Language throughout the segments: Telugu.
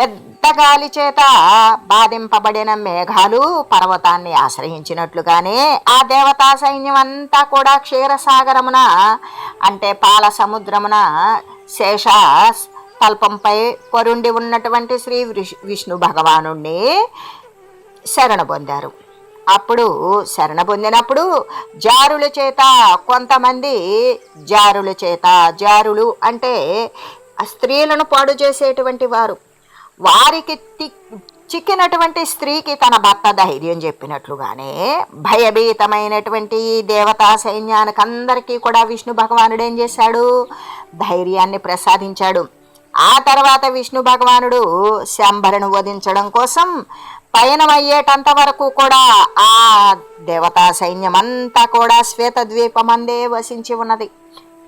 పెద్ద గాలి చేత బాధింపబడిన మేఘాలు పర్వతాన్ని ఆశ్రయించినట్లుగానే ఆ దేవతా సైన్యం అంతా కూడా క్షీరసాగరమున అంటే పాల సముద్రమున శేష తల్పంపై పరుండి ఉన్నటువంటి శ్రీ విష్- విష్ణు భగవాను శరణ పొందారు. అప్పుడు శరణ పొందినప్పుడు జారుల చేత కొంతమంది జారుల చేత జారులు అంటే స్త్రీలను పాడు చేసేటువంటి వారు. వారికి తి- చిక్కినటువంటి స్త్రీకి తన భర్త ధైర్యం చెప్పినట్లుగానే భయభీతమైనటువంటి దేవతా సైన్యానికి అందరికీ కూడా విష్ణు భగవానుడు ఏం చేశాడు? ధైర్యాన్ని ప్రసాదించాడు. ఆ తర్వాత విష్ణు భగవానుడు శంభరను వధించడం కోసం పయనమయ్యేటంత వరకు కూడా ఆ దేవతా సైన్యం అంతా కూడా శ్వేతద్వీపమందే వసించి ఉన్నది.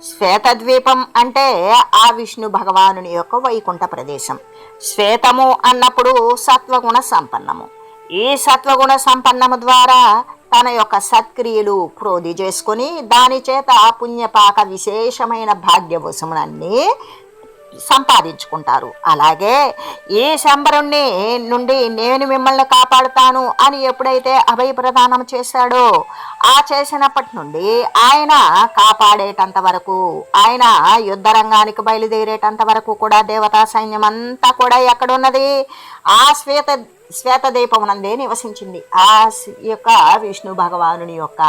శ్వేతద్వీపం అంటే ఆ విష్ణు భగవానుని యొక్క వైకుంఠ ప్రదేశం. శ్వేతము అన్నప్పుడు సత్వగుణ సంపన్నము. ఈ సత్వగుణ సంపన్నము ద్వారా తన యొక్క సత్క్రియలు క్రోధి చేసుకొని దాని చేత ఆ పుణ్యపాక విశేషమైన భాగ్యవశములన్నీ సంపాదించుకుంటారు. అలాగే ఈ శంబరుణ్ణి నుండి నేను మిమ్మల్ని కాపాడుతాను అని ఎప్పుడైతే అభయ ప్రదానం చేశాడో ఆ చేసినప్పటి నుండి ఆయన కాపాడేటంత వరకు ఆయన యుద్ధ రంగానికి బయలుదేరేటంత వరకు కూడా దేవతా సైన్యం అంతా కూడా ఎక్కడున్నది? ఆ శ్వేత శ్వేతదీపమునందే నివసించింది. ఆ యొక్క విష్ణు భగవానుని యొక్క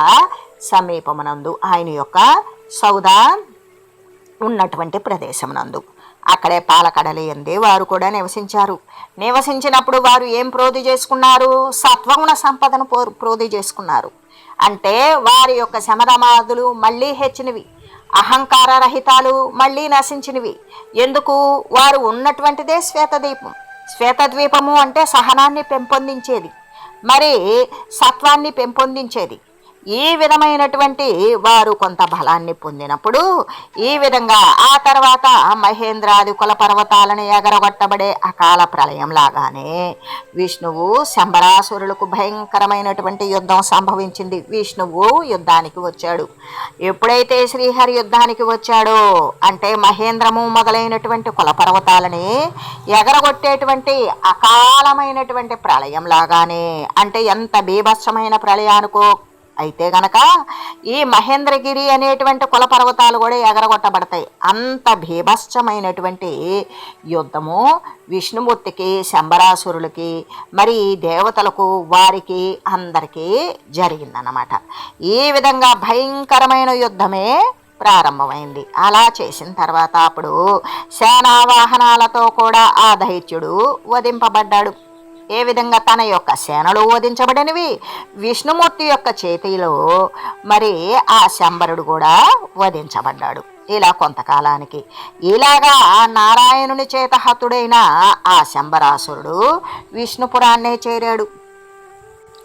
సమీపమునందు ఆయన యొక్క సౌదా ఉన్నటువంటి ప్రదేశమునందు. అక్కడే పాలకడలి ఎందే వారు కూడా నివసించారు. నివసించినప్పుడు వారు ఏం ప్రోధి చేసుకున్నారు? సత్వగుణ సంపదను పో- ప్రోధి చేసుకున్నారు. అంటే వారి యొక్క శమధమాదులు మళ్ళీ హెచ్చినవి. అహంకార రహితాలు మళ్ళీ నశించినవి. ఎందుకు? వారు ఉన్నటువంటిదే శ్వేతదీపం శ్వేతద్వీపము అంటే సహనాన్ని పెంపొందించేది. మరి సత్వాన్ని పెంపొందించేది. ఈ విధమైనటువంటి వారు కొంత బలాన్ని పొందినప్పుడు ఈ విధంగా ఆ తర్వాత మహేంద్రాది కుల పర్వతాలను ఎగరగొట్టబడే అకాల ప్రళయం లాగానే విష్ణువు శంబరాసురులకు భయంకరమైనటువంటి యుద్ధం సంభవించింది. విష్ణువు యుద్ధానికి వచ్చాడు. ఎప్పుడైతే శ్రీహరి యుద్ధానికి వచ్చాడో అంటే మహేంద్రము మొదలైనటువంటి కుల పర్వతాలని ఎగరగొట్టేటువంటి అకాలమైనటువంటి ప్రళయం లాగానే అంటే ఎంత బీభత్సమైన ప్రళయానికో అయితే గనక ఈ మహేంద్రగిరి అనేటువంటి కుల పర్వతాలు కూడా ఎగరగొట్టబడతాయి. అంత భీభత్సమైనటువంటి యుద్ధము విష్ణుమూర్తికి శంబరాసురులకి మరి దేవతలకు వారికి అందరికీ జరిగిందన్నమాట. ఈ విధంగా భయంకరమైన యుద్ధమే ప్రారంభమైంది. అలా చేసిన తర్వాత అప్పుడు సేనా వాహనాలతో కూడా ఆ దైత్యుడు వధింపబడ్డాడు. ఏ విధంగా తన యొక్క సేనలు వధించబడినవి విష్ణుమూర్తి యొక్క చేతిలో మరి ఆ శంబరుడు కూడా వధించబడ్డాడు. ఇలా కొంతకాలానికి. ఇలాగా నారాయణుని చేత హతుడైన ఆ శంబరాసురుడు విష్ణుపురాన్నే చేరాడు.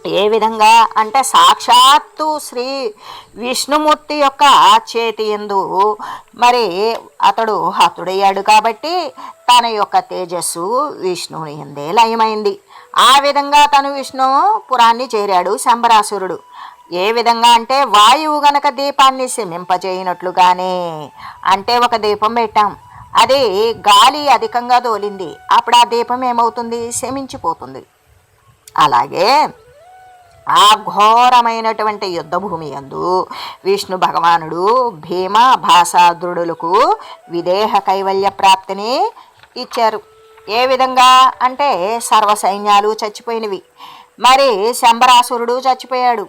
ఏ విధంగా? అంటే సాక్షాత్తు శ్రీ విష్ణుమూర్తి యొక్క చేతి ఎందు మరి అతడు హతుడయ్యాడు కాబట్టి తన యొక్క తేజస్సు విష్ణువుని ఎందే లయమైంది. ఆ విధంగా తను విష్ణు పురాన్ని చేరాడు శంబరాసురుడు ఏ విధంగా అంటే వాయువు గనక దీపాన్ని శమింపజేయనట్లుగానే అంటే ఒక దీపం పెట్టాం. అది గాలి అధికంగా తోలింది అప్పుడు ఆ దీపం ఏమవుతుంది? శమించిపోతుంది అలాగే ఆ ఘోరమైనటువంటి యుద్ధభూమి యందు విష్ణు భగవానుడు భీమ భాషాద్రుడులకు విదేహ కైవల్య ప్రాప్తిని ఇచ్చారు. ఏ విధంగా అంటే సర్వ సైన్యాలు చచ్చిపోయినవి. మరి శంబరాసురుడు చచ్చిపోయాడు.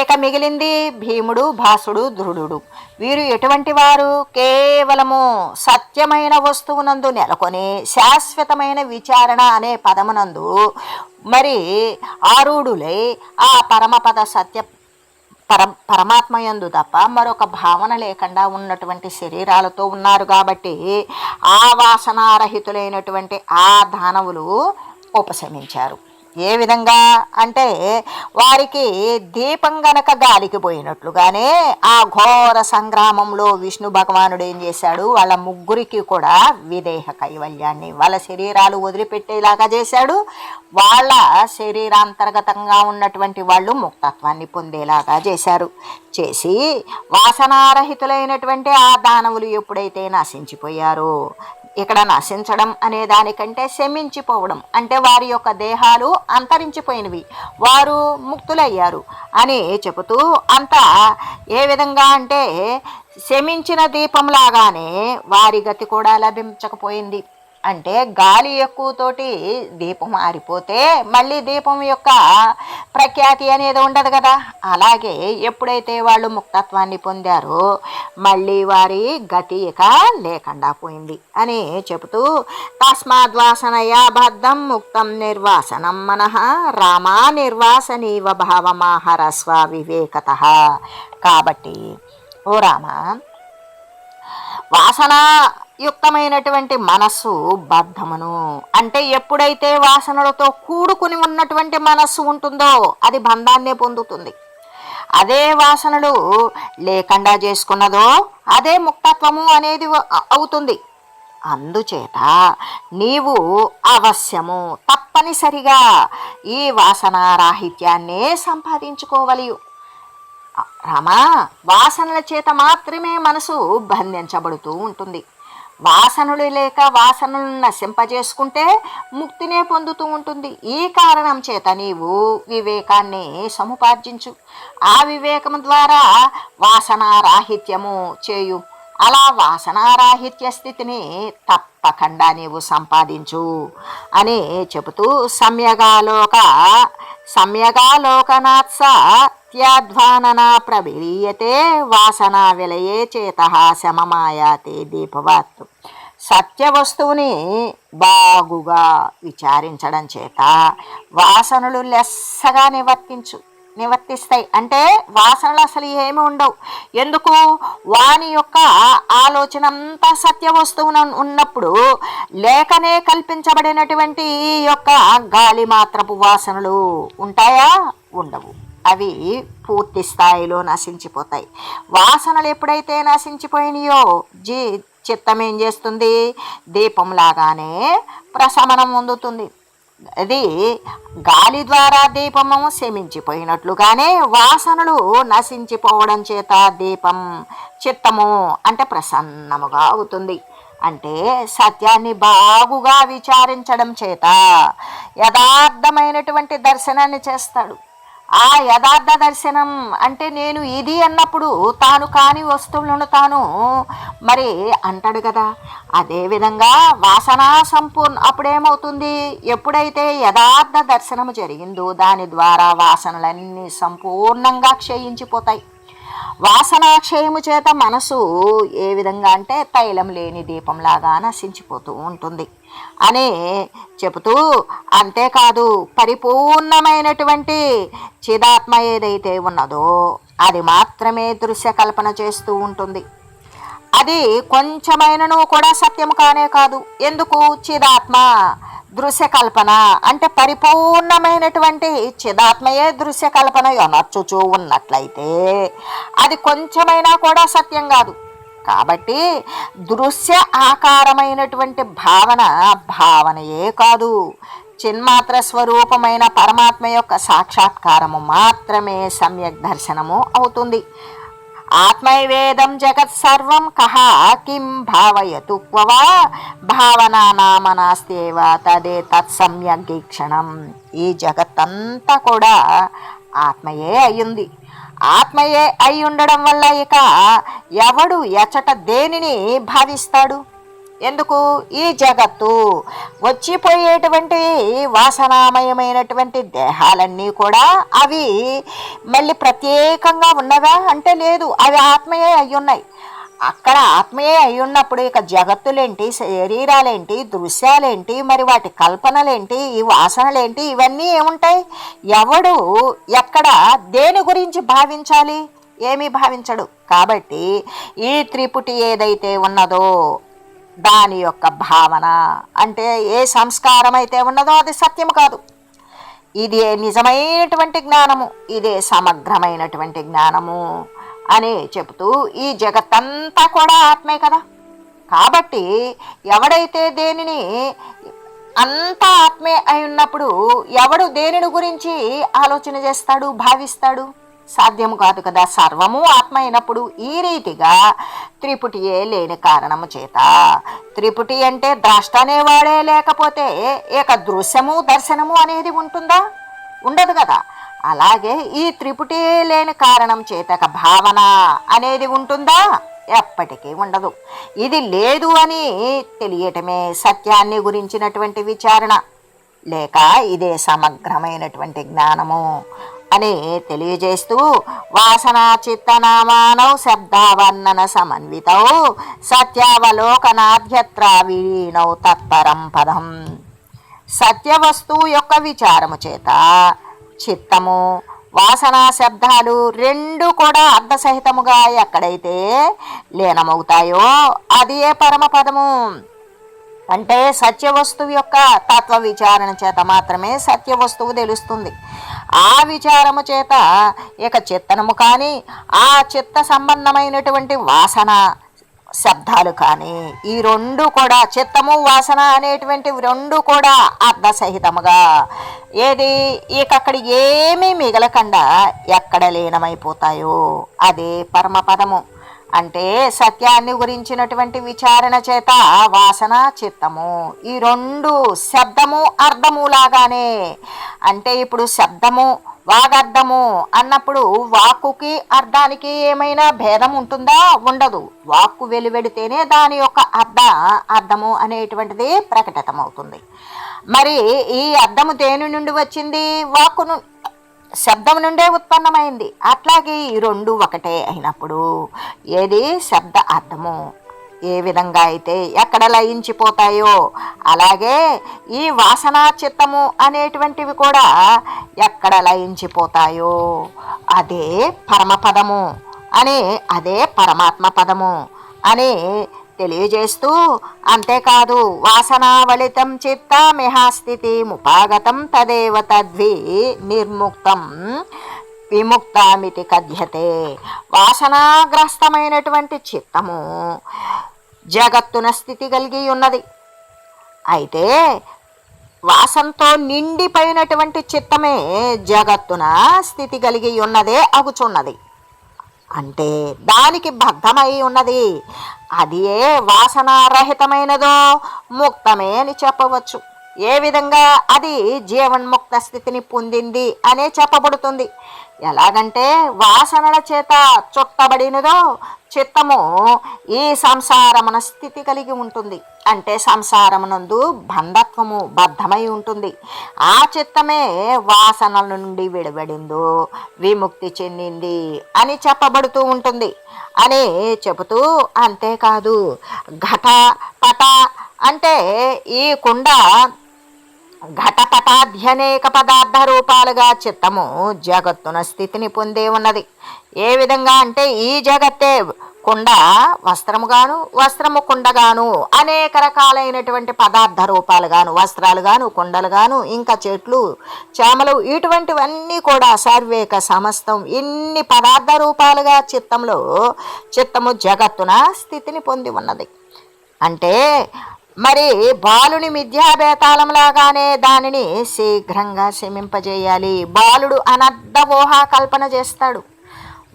ఇక మిగిలింది భీముడు భాసుడు ధ్రుడుడు వీరు ఎటువంటి వారు? కేవలము సత్యమైన వస్తువునందు నెలకొని శాశ్వతమైన విచారణ అనే పదమునందు మరి ఆరూఢులై ఆ పరమపద సత్య పర పరమాత్మయందు తప్ప మరొక భావన లేకుండా ఉన్నటువంటి శరీరాలతో ఉన్నారు కాబట్టి ఆ వాసనారహితులైనటువంటి ఆ దానవులు ఉపశమించారు. ఏ విధంగా అంటే వారికి దీపం గనక గాలికి పోయినట్లుగానే ఆ ఘోర సంగ్రామంలో విష్ణు భగవానుడు ఏం చేశాడు? వాళ్ళ ముగ్గురికి కూడా విదేహ కైవల్యాన్ని వాళ్ళ శరీరాలు వదిలిపెట్టేలాగా చేశాడు. వాళ్ళ శరీరాంతర్గతంగా ఉన్నటువంటి వాళ్ళు ముక్తత్వాన్ని పొందేలాగా చేశారు. చేసి వాసనారహితులైనటువంటి ఆ దానవులు ఎప్పుడైతే నశించిపోయారో ఇక్కడ నశించడం అనే దానికంటే శమించిపోవడం అంటే వారి యొక్క దేహాలు అంతరించిపోయినవి వారు ముక్తులయ్యారు అని చెబుతూ అంతా ఏ విధంగా అంటే శమించిన దీపంలాగానే వారి గతి కూడా లభించకపోయింది. అంటే గాలి ఎక్కువతోటి దీపం ఆరిపోతే మళ్ళీ దీపం యొక్క ప్రఖ్యాతి అనేది ఉండదు కదా. అలాగే ఎప్పుడైతే వాళ్ళు ముక్తత్వాన్ని పొందారో మళ్ళీ వారి గతి ఇక లేకుండా పోయింది అని చెబుతూ తస్మాద్వాసనయా బద్ధం ముక్తం నిర్వాసనం మనః రామా నిర్వాసనీవ భావమాహరస్వ వివేకత కాబట్టి ఓ రామా వాసన యుక్తమైనటువంటి మనస్సు బద్ధమును. అంటే ఎప్పుడైతే వాసనలతో కూడుకుని ఉన్నటువంటి మనస్సు ఉంటుందో అది బంధాన్నే పొందుతుంది. అదే వాసనలు లేకుండా చేసుకున్నదో అదే ముక్తత్వము అనేది అవుతుంది. అందుచేత నీవు అవశ్యము తప్పనిసరిగా ఈ వాసనారాహిత్యాన్నే సంపాదించుకోవలియు రామా వాసనల చేత మాత్రమే మనసు బంధించబడుతూ ఉంటుంది. వాసనలు లేక వాసనలను నశింపజేసుకుంటే ముక్తినే పొందుతూ ఉంటుంది. ఈ కారణం చేత నీవు వివేకాన్ని సముపార్జించు. ఆ వివేకము ద్వారా వాసనారాహిత్యము చేయు. అలా వాసనారాహిత్య స్థితిని తప్పకుండా నీవు సంపాదించు అని చెబుతూ సమ్యగాలోక సమ్యగాలోకనాత్స త్యాధ్వానన ప్రవిలీయతే వాసనా విలయే చేత శమమాయాతే దీపవత్ సత్య వస్తువుని బాగుగా విచారించడం చేత వాసనలు లెస్సగా నివర్తించు నివర్తిస్తాయి. అంటే వాసనలు అసలు ఏమి ఉండవు. ఎందుకు? వాని యొక్క ఆలోచన అంతా సత్య వస్తువున ఉన్నప్పుడు లేకనే కల్పించబడినటువంటి ఈ యొక్క గాలి మాత్రపు వాసనలు ఉంటాయా? ఉండవు. అవి పూర్తి స్థాయిలో నశించిపోతాయి. వాసనలు ఎప్పుడైతే నశించిపోయినాయో జీ చిత్తం ఏం చేస్తుంది? దీపంలాగానే ప్రశమనం పొందుతుంది. అది గాలి ద్వారా దీపము శమించిపోయినట్లుగానే వాసనలు నశించిపోవడం చేత దీపం చిత్తము అంటే ప్రసన్నముగా అవుతుంది. అంటే సత్యాన్ని బాగుగా విచారించడం చేత యథార్థమైనటువంటి దర్శనాన్ని చేస్తాడు. ఆ యథార్థ దర్శనం అంటే నేను ఇది అన్నప్పుడు తాను కాని వస్తువులను తాను మరి అంటాడు కదా. అదేవిధంగా వాసన సంపూర్ణ అప్పుడేమవుతుంది? ఎప్పుడైతే యథార్థ దర్శనము జరిగిందో దాని ద్వారా వాసనలన్నీ సంపూర్ణంగా క్షయించిపోతాయి. వాసనాక్షయము చేత మనసు ఏ విధంగా అంటే తైలం లేని దీపంలాగా నశించిపోతూ ఉంటుంది. అని చెబుతూ అంతేకాదు పరిపూర్ణమైనటువంటి చిదాత్మ ఏదైతే ఉన్నదో అది మాత్రమే దృశ్య కల్పన చేస్తూ ఉంటుంది. అది కొంచెమైనను కూడా సత్యము కానే కాదు. ఎందుకు? చిదాత్మ దృశ్య కల్పన అంటే పరిపూర్ణమైనటువంటి చిదాత్మయే దృశ్య కల్పన అనర్చుచూ ఉన్నట్లయితే అది కొంచెమైనా కూడా సత్యం కాదు. కాబట్టి దృశ్య ఆకారమైనటువంటి భావన భావనయే కాదు. చిన్మాత్ర స్వరూపమైన పరమాత్మ యొక్క సాక్షాత్కారము మాత్రమే సమ్యక్ దర్శనము అవుతుంది. ఆత్మైవేదం జగత్ సర్వం కహ కిం భావయతు క్వవా? భావనా నామ నాస్తేవ తదే తత్సమ్యగీక్షణం ఈ జగత్తంతా కూడా ఆత్మయే అయ్యింది. ఆత్మయే అయి ఉండడం వల్ల ఇక ఎవడు ఎచట దేనిని భావిస్తాడు ఎందుకు? ఈ జగత్తు వచ్చిపోయేటువంటి వాసనామయమైనటువంటి దేహాలన్నీ కూడా అవి మళ్ళీ ప్రత్యేకంగా ఉన్నదా? అంటే లేదు అవి ఆత్మయే అయి ఉన్నాయి. అక్కడ ఆత్మయే అయి ఉన్నప్పుడు ఇక జగత్తులేంటి శరీరాలేంటి దృశ్యాలేంటి మరి వాటి కల్పనలేంటి ఈ వాసనలేంటి ఇవన్నీ ఏముంటాయి? ఎవడు ఎక్కడ దేని గురించి భావించాలి? ఏమీ భావించడు. కాబట్టి ఈ త్రిపుటి ఏదైతే ఉన్నదో దాని యొక్క భావన అంటే ఏ సంస్కారం అయితే ఉన్నదో అది సత్యము కాదు. ఇదే నిజమైనటువంటి జ్ఞానము ఇదే సమగ్రమైనటువంటి జ్ఞానము. అని చెబుతూ ఈ జగత్తంతా కూడా ఆత్మే కదా. కాబట్టి ఎవడైతే దేనిని అంతా ఆత్మే అయి ఉన్నప్పుడు ఎవడు దేనిని గురించి ఆలోచన చేస్తాడు భావిస్తాడు? సాధ్యము కాదు కదా. సర్వము ఆత్మ అయినప్పుడు ఈ రీతిగా త్రిపుటియే లేని కారణము చేత త్రిపుటి అంటే ద్రష్ట అనేవాడే లేకపోతే ఇక దృశ్యము దర్శనము అనేది ఉంటుందా? ఉండదు కదా. అలాగే ఈ త్రిపుటే లేని కారణం చేతక భావన అనేది ఉంటుందా? ఎప్పటికీ ఉండదు. ఇది లేదు అని తెలియటమే సత్యాన్ని గురించినటువంటి విచారణ. లేక ఇదే సమగ్రమైనటువంటి జ్ఞానము అని తెలియజేస్తూ వాసన చిత్తనామానౌ శబ్దావర్ణన సమన్వితౌ సత్యావలోకనాధ్యత్ర విలీనౌ తత్పరం పదం. సత్యవస్తువు యొక్క విచారము చేత చిత్తము. వాసన శబ్దాలు రెండు కూడా అర్ధసహితముగా ఎక్కడైతే లీనమవుతాయో అది ఏ పరమపదము అంటే సత్య వస్తువు యొక్క తత్వ విచారణ చేత మాత్రమే సత్య వస్తువు తెలుస్తుంది. ఆ విచారము చేత ఇక చిత్తనము కానీ ఆ చిత్త సంబంధమైనటువంటి వాసన శబ్దాలు కానీ ఈ రెండు కూడా చిత్తము వాసన అనేటువంటి రెండు కూడా అర్ధసహితముగా ఏది? ఇకక్కడ ఏమీ మిగలకుండా ఎక్కడ లీనమైపోతాయో అదే పరమపదము. అంటే సత్యాన్ని గురించినటువంటి విచారణ చేత వాసన చిత్తము. ఈ రెండు శబ్దము అర్థము లాగానే. అంటే ఇప్పుడు శబ్దము వాగర్థము అన్నప్పుడు వాక్కుకి అర్థానికి ఏమైనా భేదం ఉంటుందా? ఉండదు. వాక్కు వెలువెడితేనే దాని యొక్క అర్థ అర్థము అనేటువంటిది ప్రకటితమవుతుంది. మరి ఈ అర్థము దేని నుండి వచ్చింది? వాక్కు శబ్దం నుండే ఉత్పన్నమైంది. అట్లాగే ఈ రెండు ఒకటే అయినప్పుడు ఏది? శబ్ద అర్థము ఏ విధంగా అయితే ఎక్కడ లయించిపోతాయో అలాగే ఈ వాసనా చిత్తము అనేటువంటివి కూడా ఎక్కడ లయించిపోతాయో అదే పరమపదము అని అదే పరమాత్మ పదము అని తెలియజేస్తూ అంతేకాదు వాసనావళితం చిత్తమిహాస్థితి ముపాగతం తదేవ తద్వి నిర్ముక్తం విముక్తామితి కథ్యతే వాసనాగ్రస్తమైనటువంటి చిత్తము జగత్తున స్థితి కలిగి ఉన్నది అయితే వాసంతో నిండిపోయినటువంటి చిత్తమే జగత్తున స్థితి కలిగి ఉన్నదే అగుచున్నది. అంటే దానికి బద్ధమై ఉన్నది. అది ఏ వాసనారహితమైనదో ముక్తమే అని చెప్పవచ్చు. ఏ విధంగా అది జీవన్ముక్త స్థితిని పొందింది అనే చెప్పబడుతుంది. ఎలాగంటే వాసనల చేత చుట్టబడినదో చిత్తము ఈ సంసారమున స్థితి కలిగి ఉంటుంది. అంటే సంసారమునందు బంధత్వము బద్ధమై ఉంటుంది. ఆ చిత్తమే వాసనల నుండి విడబడిందో విముక్తి చెందింది అని చెప్పబడుతూ ఉంటుంది. అని చెబుతూ అంతేకాదు ఘట పట అంటే ఈ కుండ ఘటపటాధ్యనేక పదార్థ రూపాలుగా చిత్తము జగత్తున స్థితిని పొందే ఉన్నది. ఏ విధంగా అంటే ఈ జగత్తే కుండ వస్త్రముగాను వస్త్రము కుండగాను అనేక రకాలైనటువంటి పదార్థ రూపాలుగాను వస్త్రాలుగాను కుండలుగాను ఇంకా చెట్లు చేమలు ఇటువంటివన్నీ కూడా సర్వేక సమస్తం ఇన్ని పదార్థ రూపాలుగా చిత్తంలో చిత్తము జగత్తున స్థితిని పొంది ఉన్నది. అంటే మరి బాలుని మిథ్యాభేతాళంలాగానే దానిని శీఘ్రంగా శమింపజేయాలి. బాలుడు అనర్ధ ఊహాకల్పన చేస్తాడు.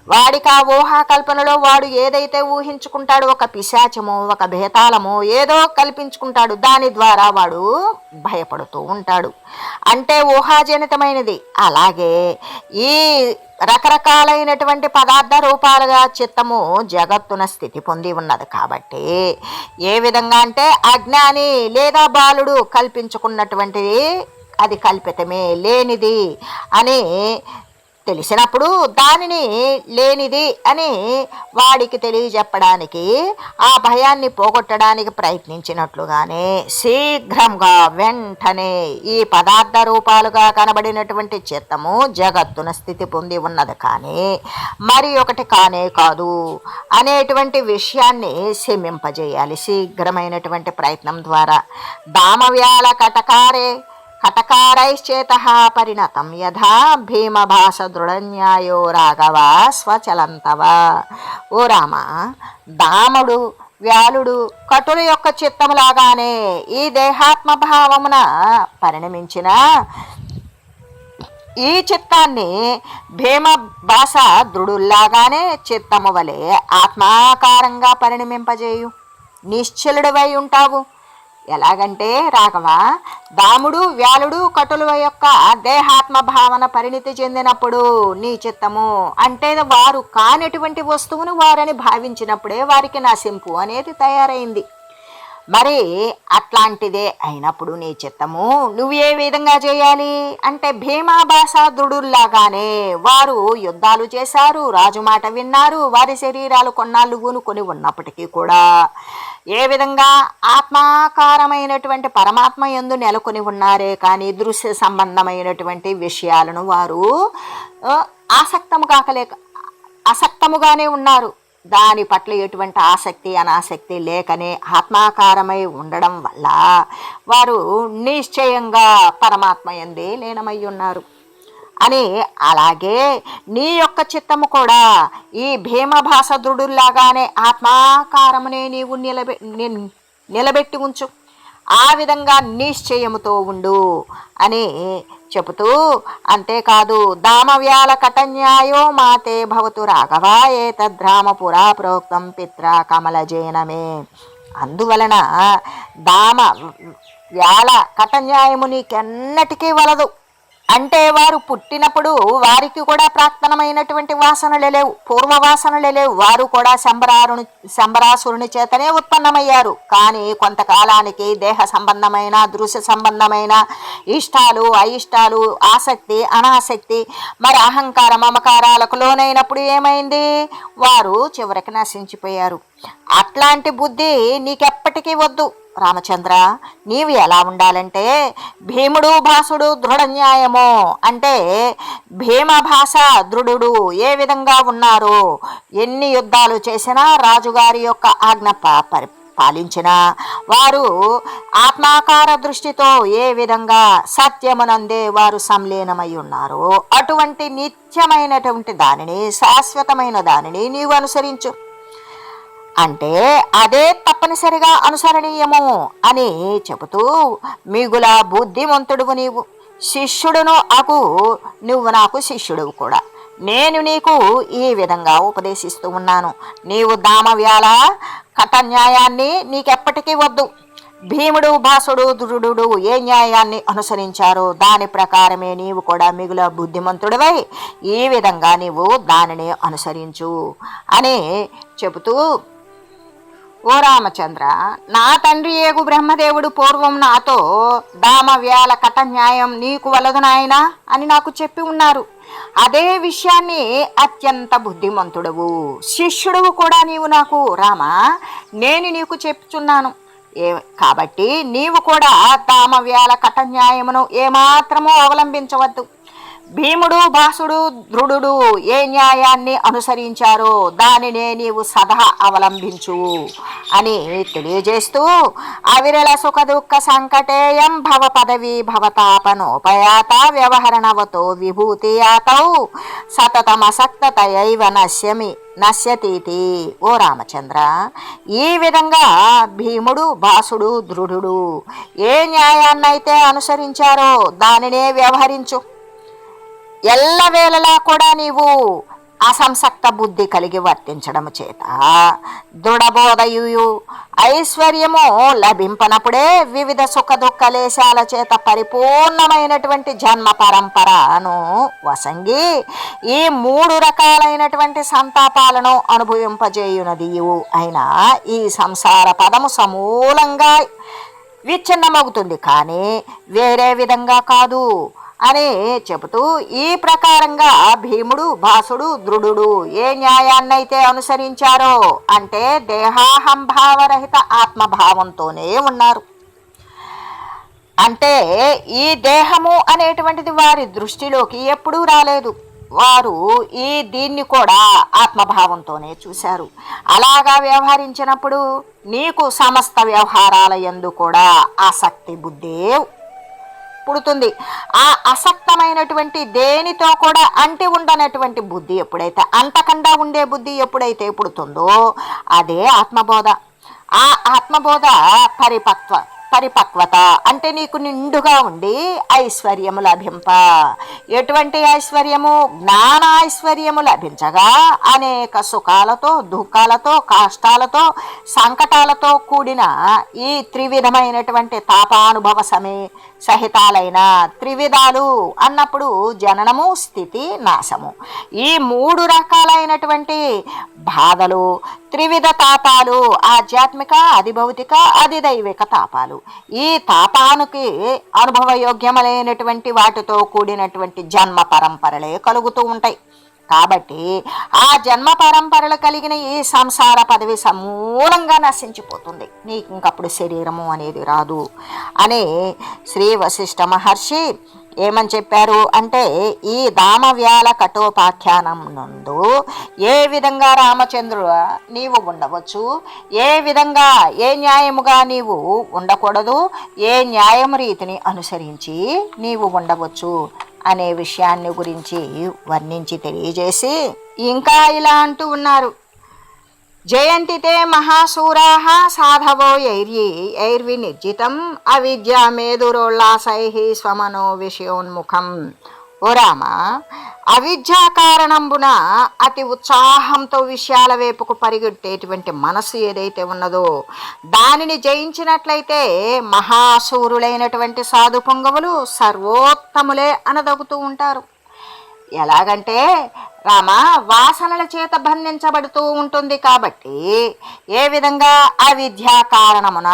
వాడికి ఆ ఊహాకల్పనలో వాడు ఏదైతే ఊహించుకుంటాడో ఒక పిశాచమో ఒక భేతాళమో ఏదో కల్పించుకుంటాడు దాని ద్వారా వాడు భయపడుతూ ఉంటాడు. అంటే ఊహాజనితమైనది. అలాగే ఈ రకరకాలైనటువంటి పదార్థ రూపాలుగా చిత్తము జగత్తున స్థితి పొంది ఉన్నది కాబట్టి ఏ విధంగా అంటే అజ్ఞాని లేదా బాలుడు కల్పించుకున్నటువంటిది అది కల్పితమే లేనిది అని తెలిసినప్పుడు దానిని లేనిది అని వాడికి తెలియజెప్పడానికి ఆ భయాన్ని పోగొట్టడానికి ప్రయత్నించినట్లుగానే శీఘ్రంగా వెంటనే ఈ పదార్థ రూపాలుగా కనబడినటువంటి చిత్తము జగత్తున స్థితి పొంది ఉన్నది. కానీ మరి ఒకటి కానే కాదు అనేటువంటి విషయాన్ని శమింపజేయాలి శీఘ్రమైనటువంటి ప్రయత్నం ద్వారా. దామవ్యాల కటకారే కటకారైశ్చేత పరిణతం. యథా భీమభాష దృఢన్యాయో రాఘవ స్వచలంతవ. ఓ రామ దాముడు వ్యాలుడు కటుల యొక్క చిత్తములాగానే ఈ దేహాత్మ భావమున పరిణమించిన ఈ చిత్తాన్ని భీమ భాష దృఢుల్లాగానే చిత్తము వలె ఆత్మాకారంగా పరిణమింపజేయు. నిశ్చలుడివై ఉంటావు. ఎలాగంటే రాఘవ దాముడు వ్యాలుడు కటుల యొక్క దేహాత్మ భావన పరిణితి చెందినప్పుడు నీ చిత్తము అంటే వారు కానటువంటి వస్తువును వారని భావించినప్పుడే వారికి నశింపు అనేది తయారైంది. మరి అట్లాంటిదే అయినప్పుడు నీ చిత్తము నువ్వు ఏ విధంగా చేయాలి? అంటే భీమాభాసాదుడుల్లాగానే వారు యుద్ధాలు చేశారు రాజు మాట విన్నారు వారి శరీరాలు కొన్నాళ్ళు కొని ఉన్నప్పటికీ కూడా ఏ విధంగా ఆత్మాకారమైనటువంటి పరమాత్మ ఎందు నెలకొని ఉన్నారే కానీ దృశ్య సంబంధమైనటువంటి విషయాలను వారు ఆసక్తము కాకలేక అసక్తముగానే ఉన్నారు. దాని పట్ల ఎటువంటి ఆసక్తి అనాసక్తి లేకనే ఆత్మాకారమై ఉండడం వల్ల వారు నిశ్చయంగా పరమాత్మ ఎందే లీనమై ఉన్నారు. అని అలాగే నీ యొక్క చిత్తము కూడా ఈ భీమభాసదుడులాగానే ఆత్మాకారమునే నీవు నిలబె నిలబెట్టి ఉంచు. ఆ విధంగా నిశ్చయముతో ఉండు అని చెబుతూ అంతేకాదు దామవ్యాల కటన్యాయో మాతే భవతు రాఘవా ఏతద్రామపురా ప్రోక్తం పిత్ర కమలజేనమే అందువలన దామ వ్యాల కటన్యాయము నీకెన్నటికీ వలదు. అంటే వారు పుట్టినప్పుడు వారికి కూడా ప్రాక్తనమైనటువంటి వాసనలే లేవు పూర్వ వాసనలే లేవు. వారు కూడా శంబరారుని శంబరాసురుని చేతనే ఉత్పన్నమయ్యారు. కానీ కొంతకాలానికి దేహ సంబంధమైన దృశ్య సంబంధమైన ఇష్టాలు అయిష్టాలు ఆసక్తి అనాసక్తి మరి అహంకార మమకారాలకు లోనైనప్పుడు ఏమైంది? వారు చివరికి నశించిపోయారు. అట్లాంటి బుద్ధి నీకెప్పటికీ వద్దు. రామచంద్ర నీవు ఎలా ఉండాలంటే భీముడు భాసుడు దృఢ న్యాయము అంటే భీమ భాష దృఢుడు ఏ విధంగా ఉన్నారు ఎన్ని యుద్ధాలు చేసినా రాజుగారి యొక్క ఆజ్ఞ పరి పాలించిన వారు ఆత్మాకార దృష్టితో ఏ విధంగా సత్యమునందే వారు సంలీనమై ఉన్నారో అటువంటి నిత్యమైనటువంటి దానిని శాశ్వతమైన దానిని నీవు అనుసరించు. అంటే అదే తప్పనిసరిగా అనుసరణీయము అని చెబుతూ మిగుల బుద్ధిమంతుడువు నీవు. శిష్యుడును అకు నువ్వు నాకు శిష్యుడువు కూడా. నేను నీకు ఈ విధంగా ఉపదేశిస్తూ ఉన్నాను. నీవు దామవ్యాల కథ న్యాయాన్ని నీకెప్పటికీ వద్దు. భీముడు భాసుడు దురుడు ఏ న్యాయాన్ని అనుసరించారో దాని ప్రకారమే నీవు కూడా మిగుల బుద్ధిమంతుడివై ఈ విధంగా నీవు దానిని అనుసరించు అని చెబుతూ ఓ రామచంద్ర నా తండ్రి ఏగు బ్రహ్మదేవుడు పూర్వం నాతో దామవ్యాల కట న్యాయం నీకు వలదు నాయనా అని నాకు చెప్పి ఉన్నారు. అదే విషయాన్ని అత్యంత బుద్ధిమంతుడవు శిష్యుడవు కూడా నీవు నాకు రామా నేను నీకు చెప్తున్నాను. ఏ కాబట్టి నీవు కూడా దామవ్యాల కట న్యాయమును ఏమాత్రమూ అవలంబించవద్దు. భీముడు భాసుడు దృఢుడు ఏ న్యాయాన్ని అనుసరించారో దానినే నీవు సదా అవలంబించు అని తెలియజేస్తూ అవిరళ సుఖ దుఃఖ సంకటేయం భవ పదవి భవతాపనోపయాత వ్యవహరణవతో విభూతి యాతౌ సతతమసక్తతయైవ నశ్యమి నశ్యతీతి. ఓ రామచంద్ర ఈ విధంగా భీముడు భాసుడు దృఢుడు ఏ న్యాయాన్నైతే అనుసరించారో దానినే వ్యవహరించు. ఎల్లవేళలా కూడా నీవు అసంసక్త బుద్ధి కలిగి వర్తించడము చేత. దృఢబోధయు ఐశ్వర్యము లభింపనప్పుడే వివిధ సుఖ దుఃఖలేశాల చేత పరిపూర్ణమైనటువంటి జన్మ పరంపరను వసంగి ఈ మూడు రకాలైనటువంటి సంతాపాలను అనుభవింపజేయునది అయినా ఈ సంసార పదము సమూలంగా విచ్ఛిన్నమవుతుంది. కానీ వేరే విధంగా కాదు. అని చెబుతూ ఈ ప్రకారంగా భీముడు భాసుడు దృఢుడు ఏ న్యాయాన్నైతే అనుసరించారో అంటే దేహాహంభావరహిత ఆత్మభావంతోనే ఉన్నారు. అంటే ఈ దేహము అనేటువంటిది వారి దృష్టిలోకి ఎప్పుడూ రాలేదు. వారు ఈ దీన్ని కూడా ఆత్మభావంతోనే చూశారు. అలాగా వ్యవహరించినప్పుడు నీకు సమస్త వ్యవహారాల యందు కూడా ఆసక్తి బుద్ధే పుడుతుంది. ఆ అసక్తమైనటువంటి దేనితో కూడా అంటి ఉండనటువంటి బుద్ధి ఎప్పుడైతే అంతకుండా ఉండే బుద్ధి ఎప్పుడైతే పుడుతుందో అదే ఆత్మబోధ. ఆ ఆత్మబోధ పరిపక్వ పరిపక్వత అంటే నీకు నిండుగా ఉండి ఐశ్వర్యము లభింప. ఎటువంటి ఐశ్వర్యము? జ్ఞాన ఐశ్వర్యము లభించగా అనేక సుఖాలతో దుఃఖాలతో కష్టాలతో సంకటాలతో కూడిన ఈ త్రివిధమైనటువంటి తాపానుభవ సమే సహితాలైన త్రివిధాలు అన్నప్పుడు జననము స్థితి నాశము. ఈ మూడు రకాలైనటువంటి బాధలు త్రివిధ తాపాలు ఆధ్యాత్మిక అధిభౌతిక అధిదైవిక తాపాలు. ఈ తాపానికి అనుభవయోగ్యమైనటువంటి వాటితో కూడినటువంటి జన్మ పరంపరలే కలుగుతూ ఉంటాయి. కాబట్టి ఆ జన్మ పరంపరలు కలిగిన ఈ సంసార పదవి సమూలంగా నశించిపోతుంది. నీకు ఇంకప్పుడు శరీరము అనేది రాదు. అని శ్రీ వశిష్ఠ మహర్షి ఏమని చెప్పారు అంటే ఈ దామవ్యాల కఠోపాఖ్యానం నందు ఏ విధంగా రామచంద్రుడు నీవు ఉండవచ్చు ఏ విధంగా ఏ న్యాయముగా నీవు ఉండకూడదు ఏ న్యాయము రీతిని అనుసరించి నీవు ఉండవచ్చు అనే విషయాన్ని గురించి వర్ణించి తెలియజేసి ఇంకా ఇలా అంటూ ఉన్నారు. జయంతితే మహాశూరా సాధవో యైర్యి యైర్వి అవిద్య మేధురోల్లాసై స్వమనో విషయోన్ముఖం. ఓ రామ అవిద్యా కారణంబున అతి ఉత్సాహంతో విషయాల వైపుకు పరిగెట్టేటువంటి మనసు ఏదైతే ఉన్నదో దానిని జయించినట్లయితే మహాసూరులైనటువంటి సాధు పొంగవులు సర్వోత్తములే అనదగుతూ ఉంటారు. ఎలాగంటే రామ వాసనల చేత బంధించబడుతూ ఉంటుంది కాబట్టి ఏ విధంగా అవిద్య కారణమున?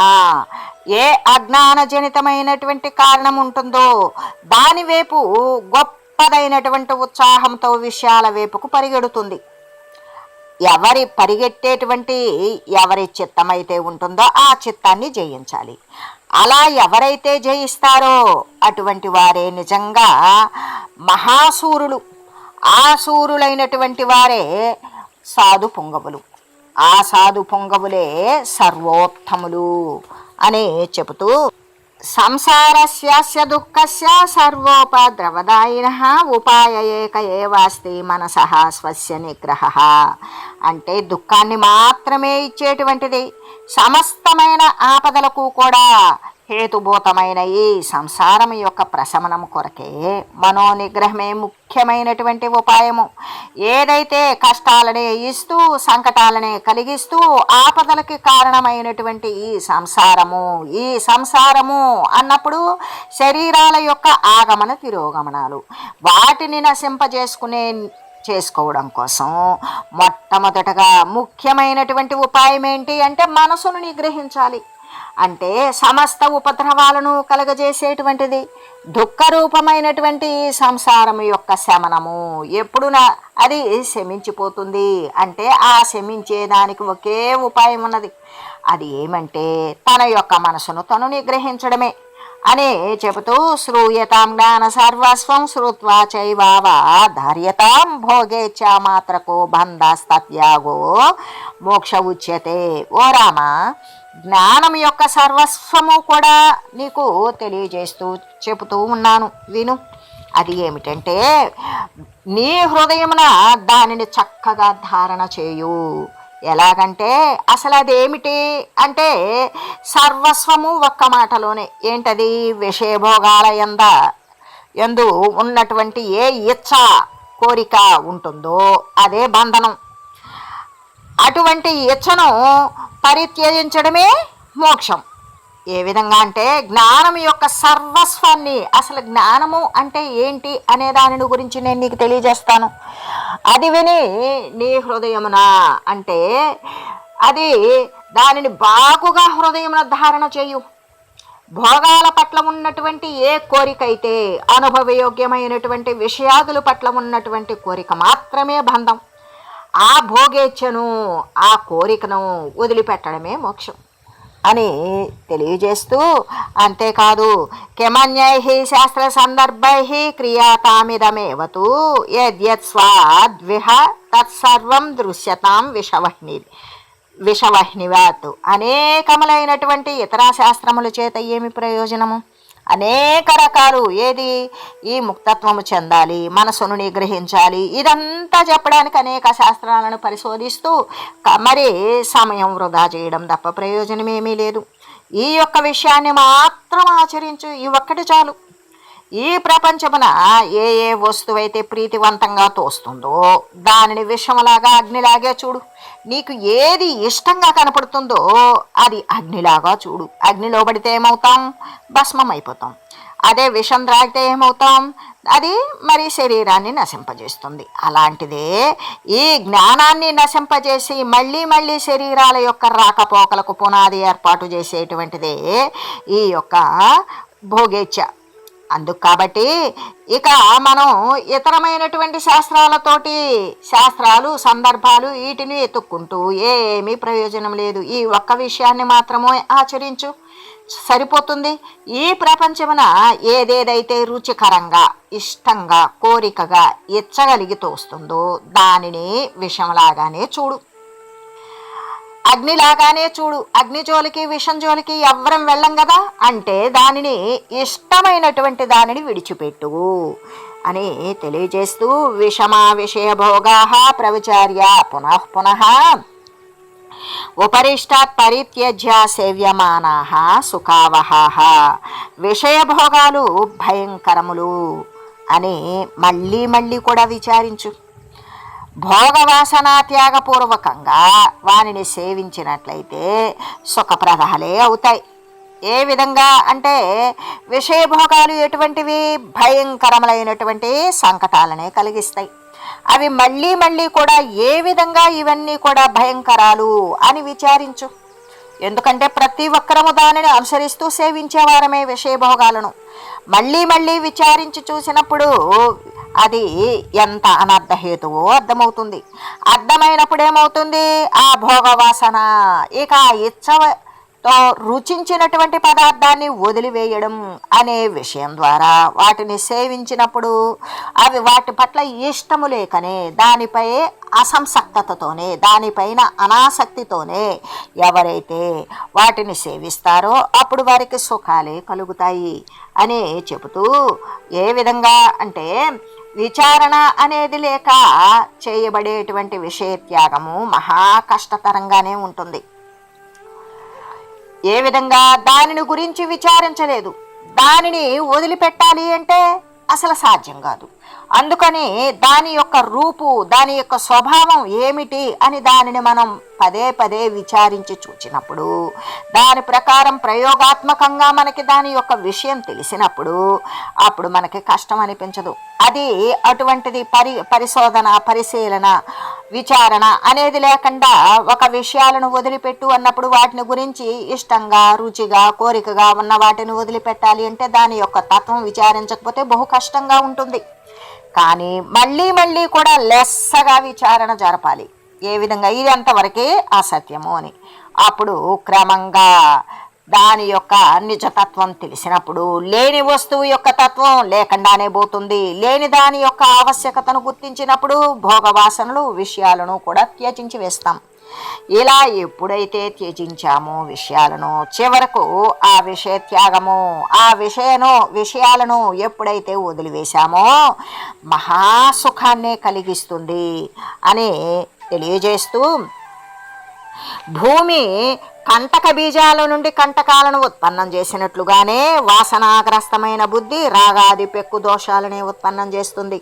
ఏ అజ్ఞాన జనితమైనటువంటి కారణం ఉంటుందో దాని వైపు గొప్పదైనటువంటి ఉత్సాహంతో విషయాల వైపుకు పరిగెడుతుంది. ఎవరి పరిగెట్టేటువంటి ఎవరి చిత్తమైతే ఉంటుందో ఆ చిత్తాన్ని జయించాలి. అలా ఎవరైతే జయిస్తారో అటువంటి వారే నిజంగా మహాసూరులు. ఆసూరులైనటువంటి వారే సాధు పొంగవులు ఆ సాధు పొంగవులే సర్వోత్తములు అని చెబుతూ సంసారస్య దుఃఖస్య సర్వోపద్రవదాయిన ఉపాయ ఏక ఏవాస్తి మనస స్వస్య నిగ్రహ. అంటే దుఃఖాన్ని మాత్రమే ఇచ్చేటువంటిది. సమస్తమైన ఆపదలకు కూడా హేతుభూతమైన ఈ సంసారం యొక్క ప్రశమనం కొరకే మనోనిగ్రహమే ముఖ్యమైనటువంటి ఉపాయము. ఏదైతే కష్టాలనే ఇస్తూ సంకటాలనే కలిగిస్తూ ఆపదలకి కారణమైనటువంటి ఈ సంసారము ఈ సంసారము అన్నప్పుడు శరీరాల యొక్క ఆగమన తిరోగమనాలు. వాటిని నశింపజేసుకునే చేసుకోవడం కోసం మొట్టమొదటగా ముఖ్యమైనటువంటి ఉపాయం ఏంటి అంటే మనసును నిగ్రహించాలి. అంటే సమస్త ఉపద్రవాలను కలగజేసేటువంటిది దుఃఖరూపమైనటువంటి సంసారం యొక్క శమనము. ఎప్పుడు నా అది శమించిపోతుంది. అంటే ఆ శమించేదానికి ఒకే ఉపాయం ఉన్నది. అది ఏమంటే తన యొక్క మనసును తను నిగ్రహించడమే అని చెబుతూ శ్రూయతాం జ్ఞాన సర్వస్వం శ్రుత్వా చైవావా ధార్యతాం భోగే మాత్రకు మాత్రకో బంధాస్తత్యాగో మోక్ష ఉచ్యతే. ఓ రామ జ్ఞానం యొక్క సర్వస్వము కూడా నీకు తెలియజేస్తూ చెబుతూ ఉన్నాను. విను. అది ఏమిటంటే నీ హృదయమున దానిని చక్కగా ధారణ చేయు. ఎలాగంటే అసలు అదేమిటి అంటే సర్వస్వము ఒక్క మాటలోనే. ఏంటది? విషయభోగాల ఎంద ఎందు ఉన్నటువంటి ఏ ఇచ్చ కోరిక ఉంటుందో అదే బంధనం. అటువంటి ఇచ్చను పరిత్యజించడమే మోక్షం. ఏ విధంగా అంటే జ్ఞానం యొక్క సర్వస్వాన్ని అసలు జ్ఞానము అంటే ఏంటి అనే దానిని గురించి నేను నీకు తెలియజేస్తాను. అది విని నీ హృదయమున అంటే అది దానిని బాగుగా హృదయమున ధారణ చేయు. భోగాల పట్ల ఉన్నటువంటి ఏ కోరిక అయితే అనుభవయోగ్యమైనటువంటి విషయాదుల పట్ల ఉన్నటువంటి కోరిక మాత్రమే బంధం. ఆ భోగేచ్ఛను ఆ కోరికను వదిలిపెట్టడమే మోక్షం అని తెలియజేస్తూ అంతేకాదు కిమన్యై శాస్త్ర సందర్భై క్రియాతామిదమేవతు యద్యత్ స్వాద్విహ తత్సర్వం దృశ్యతాం విషవహ్ని విషవహ్నివాత్ అనేకములైనటువంటి ఇతర శాస్త్రముల చేత ఏమి ప్రయోజనము? అనేక రకాలు. ఏది? ఈ ముక్తత్వము చెందాలి మనసును నిగ్రహించాలి. ఇదంతా చెప్పడానికి అనేక శాస్త్రాలను పరిశోధిస్తూ మరి సమయం వృధా చేయడం తప్ప ప్రయోజనమేమీ లేదు. ఈ యొక్క విషయాన్ని మాత్రం ఆచరించు. ఈ ఒక్కటి చాలు. ఈ ప్రపంచమున ఏ ఏ వస్తువైతే ప్రీతివంతంగా తోస్తుందో దానిని విషములాగా అగ్నిలాగే చూడు. నీకు ఏది ఇష్టంగా కనపడుతుందో అది అగ్నిలాగా చూడు. అగ్నిలో పడితే ఏమవుతాం? భస్మం అయిపోతాం అదే విషం త్రాగితే ఏమవుతాం? అది మరి శరీరాన్ని నశింపజేస్తుంది. అలాంటిదే ఈ జ్ఞానాన్ని నశింపజేసి మళ్ళీ మళ్ళీ శరీరాల యొక్క రాకపోకలకు పునాది ఏర్పాటు చేసేటువంటిదే ఈ యొక్క భోగేచ్ఛ. అందుకు కాబట్టి ఇక మనం ఇతరమైనటువంటి శాస్త్రాలతోటి శాస్త్రాలు సందర్భాలు వీటిని ఎత్తుక్కుంటూ ఏమీ ప్రయోజనం లేదు. ఈ ఒక్క విషయాన్ని మాత్రమే ఆచరించు. సరిపోతుంది. ఈ ప్రపంచమున ఏదేదైతే రుచికరంగా ఇష్టంగా కోరికగా ఇచ్చగలిగి తోస్తుందో దానిని విషంలాగానే చూడు. అగ్నిలాగానే చూడు. అగ్ని జోలికి విషం జోలికి ఎవ్వరం వెళ్ళం కదా? అంటే దానిని ఇష్టమైనటువంటి దానిని విడిచిపెట్టు అని తెలియజేస్తూ విషమా విషయ భోగా ప్రవిచార్య. పునః పునః ఉపరిష్టాత్ పరిత్యజ్య సేవ్యమానా సుఖావహాహ విషయభోగాలు భయంకరములు అని మళ్ళీ మళ్ళీ కూడా విచారించు. భోగవాసనా త్యాగపూర్వకంగా వానిని సేవించినట్లయితే సుఖప్రదాలే అవుతాయి. ఏ విధంగా అంటే విషయభోగాలు ఎటువంటివి? భయంకరములైనటువంటి సంకటాలనే కలిగిస్తాయి. అవి మళ్ళీ మళ్ళీ కూడా ఏ విధంగా ఇవన్నీ కూడా భయంకరాలు అని విచారించు. ఎందుకంటే ప్రతి ఒక్కరము దానిని అనుసరిస్తూ సేవించేవారమే విషయభోగాలను. మళ్ళీ మళ్ళీ విచారించి చూసినప్పుడు అది ఎంత అనర్థహేతువో అర్థమవుతుంది. అర్థమైనప్పుడు ఏమవుతుంది ఆ భోగవాసన. ఇక ఆ ఇచ్చతో రుచించినటువంటి పదార్థాన్ని వదిలివేయడం అనే విషయం ద్వారా వాటిని సేవించినప్పుడు అవి వాటి పట్ల ఇష్టము లేకనే దానిపై అసంసక్తతతోనే దానిపైన అనాసక్తితోనే ఎవరైతే వాటిని సేవిస్తారో అప్పుడు వారికి సుఖాలే కలుగుతాయి అని చెబుతూ ఏ విధంగా అంటే విచారణ అనేది లేక చేయబడేటువంటి విషయ త్యాగము మహా కష్టతరంగానే ఉంటుంది. ఏ విధంగా దానిని గురించి విచారించలేదు. దానిని వదిలిపెట్టాలి అంటే అసలు సాధ్యం కాదు. అందుకని దాని యొక్క రూపు దాని యొక్క స్వభావం ఏమిటి అని దానిని మనం పదే పదే విచారించి చూచినప్పుడు దాని ప్రకారం ప్రయోగాత్మకంగా మనకి దాని యొక్క విషయం తెలిసినప్పుడు అప్పుడు మనకి కష్టం అనిపించదు. అది అటువంటిది పరి పరిశోధన పరిశీలన విచారణ అనేది లేకుండా ఒక విషయాలను వదిలిపెట్టు అన్నప్పుడు వాటిని గురించి ఇష్టంగా రుచిగా కోరికగా ఉన్న వాటిని వదిలిపెట్టాలి అంటే దాని యొక్క తత్వం విచారించకపోతే బహు కష్టంగా ఉంటుంది. కానీ మళ్ళీ మళ్ళీ కూడా లెస్సగా విచారణ జరపాలి. ఏ విధంగా? ఇది అంతవరకే అసత్యము అని. అప్పుడు క్రమంగా దాని యొక్క నిజతత్వం తెలిసినప్పుడు లేని వస్తువు యొక్క తత్వం లేకుండానే పోతుంది. లేని దాని యొక్క ఆవశ్యకతను గుర్తించినప్పుడు భోగవాసనలు విషయాలను కూడా త్యజించి వేస్తాం. ఇలా ఎప్పుడైతే త్యజించామో విషయాలను చివరకు ఆ విషయ త్యాగము ఆ విషయను విషయాలను ఎప్పుడైతే వదిలివేశామో మహాసుఖాన్నే కలిగిస్తుంది అని తెలియజేస్తూ భూమి కంటక బీజాల నుండి కంటకాలను ఉత్పన్నం చేసినట్లుగానే వాసనాగ్రస్తమైన బుద్ధి రాగాది పెక్కు దోషాలనే ఉత్పన్నం చేస్తుంది.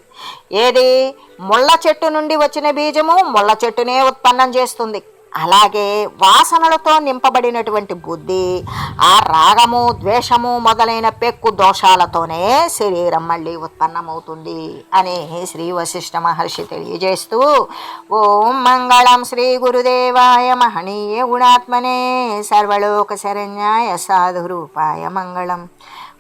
ఏది? ముళ్ళ చెట్టు నుండి వచ్చిన బీజము ముళ్ళ చెట్టునే ఉత్పన్నం చేస్తుంది. అలాగే వాసనలతో నింపబడినటువంటి బుద్ధి ఆ రాగము ద్వేషము మొదలైన పెక్కు దోషాలతోనే శరీరం మళ్ళీ ఉత్పన్నమవుతుంది అని శ్రీ వశిష్ఠ మహర్షి తెలియజేస్తూ ఓం మంగళం శ్రీ గురుదేవాయ మహనీయ గుణాత్మనే సర్వలోక శరణ్యాయ సాధురూపాయ మంగళం.